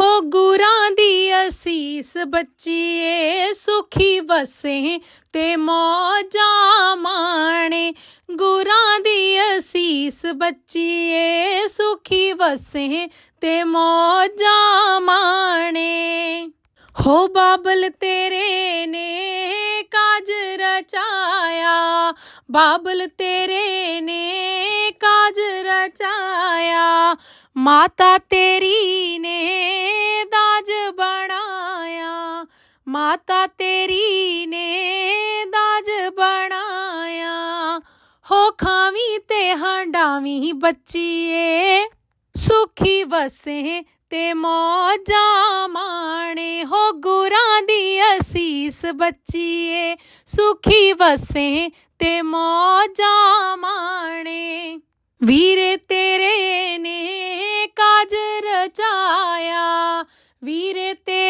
ਹੋ ਗੁਰਾਂ ਦੀ ਅਸੀਸ ਬੱਚੀਏ, ਸੁਖੀ ਵਸੇ ਤੇ ਮੌਜਾਂ ਮਾਣੇ। ਗੁਰਾਂ ਦੀ ਅਸੀਸ ਬੱਚੀਏ, ਸੁਖੀ ਵਸੇ ਤੇ ਮੌਜਾਂ ਮਾਣੇ। ਹੋ ਬਾਬਲ ਤੇਰੇ ਨੇ ਕਾਜ ਰਚਾਇਆ, ਬਾਬਲ ਤੇਰੇ ਨੇ ਕਾਜ ਰਚਾਇਆ। ਮਾਤਾ ਤੇਰੀ ਨੇ ਮਾਤਾ ਤੇਰੀ ਨੇ ਦਾਜ ਬਣਾਇਆ। ਹੋ ਖਾਵੀਂ ਤੇ ਹੰਡਾਵੀਂ ਬੱਚੀਏ। ਸੁਖੀ ਵਸੇ ਤੇ ਮੌਜਾਂ ਮਾਣੇ। ਹੋ ਗੁਰਾਂ ਦੀ ਅਸੀਸ ਬੱਚੀਏ। ਸੁਖੀ ਵਸੇ ਤੇ ਮੌਜਾਂ ਮਾਣੇ। ਵੀਰੇ ਤੇਰੇ ਨੇ ਕਾਜ ਰਚਾਇਆ। ਵੀਰੇ ਤੇਰੇ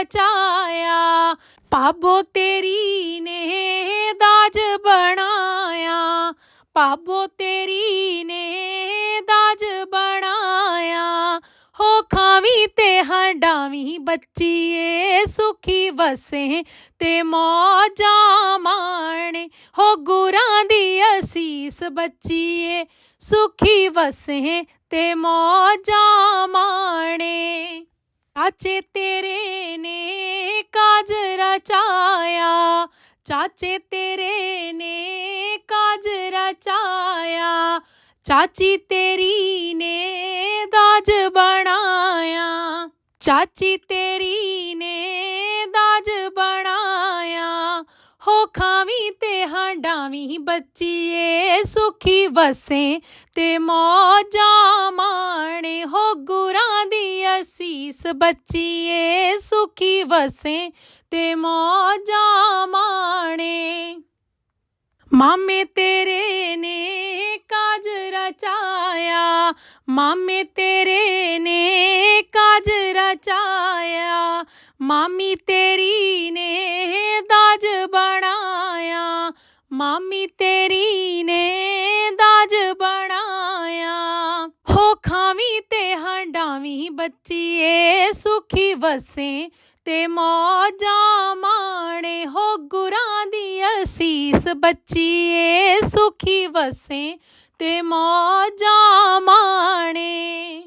ਕਾਜ ਰਚਾਇਆ ਪਾਬੋ ਤੇਰੀ ਨੇ ਦਾਜ ਬਣਾਇਆ। ਪਾਬੋ ਤੇਰੀ ਨੇ ਦਾਜ ਬਣਾਇਆ। ਹੋ ਖਾਵੀਂ ਤੇ ਹੰਡਾਵੀਂ ਬੱਚੀਏ, ਸੁਖੀ ਵਸੇ ਤੇ ਮੌਜਾਂ ਮਾਣੇ। ਹੋ ਗੁਰਾਂ ਦੀ ਅਸੀਸ ਬੱਚੀਏ, ਸੁਖੀ ਵਸੇ ਤੇ ਮੌਜਾਂ ਮਾਣੇ। ਚਾਚੇ ਤੇਰੇ ਰਚਾਇਆ, ਚਾਚੇ ਤੇਰੇ ਨੇ ਕਾਜ ਰਚਾਇਆ, ਚਾਚੀ ਤੇਰੀ ਨੇ ਦਾਜ ਬਣਾਇਆ, ਚਾਚੀ ਤੇਰੀ ਨੇ ਦਾਜ ਬਣਾਇਆ, ਹੋ ਖਾਵੀਂ ਤੇ ਹੰਡਾਵੀਂ ਬੱਚੀਏ, ਸੁਖੀ ਵਸੇ ਤੇ ਮੌਜਾਂ ਮਾਣੇ ਦੀ ਅਸੀਸ ਬੱਚੀਏ, ਸੁਖੀ ਵਸੇ ਤੇ ਮੌਜਾਂ ਮਾਣੇ। ਮਾਮੇ ਤੇਰੇ ਨੇ ਕਾਜ ਰਚਾਇਆ, ਮਾਮੇ ਤੇਰੇ ਨੇ ਕਾਜ ਰਚਾਇਆ, ਮਾਮੀ ਤੇਰੀ ਨੇ ਦਾਜ ਬਣਾਇਆ, ਮਾਮੀ ਤੇਰੀ ਹੰਡਾਵੀਂ ਬੱਚੀਏ, ਸੁਖੀ ਵਸੇ ਤੇ ਮੌਜਾਂ ਮਾਣੇ ਹੋ ਗੁਰਾਂ ਦੀ ਅਸੀਸ। ਬੱਚੀਏ, ਸੁਖੀ ਵਸੇ ਤੇ ਮੌਜਾਂ ਮਾਣੇ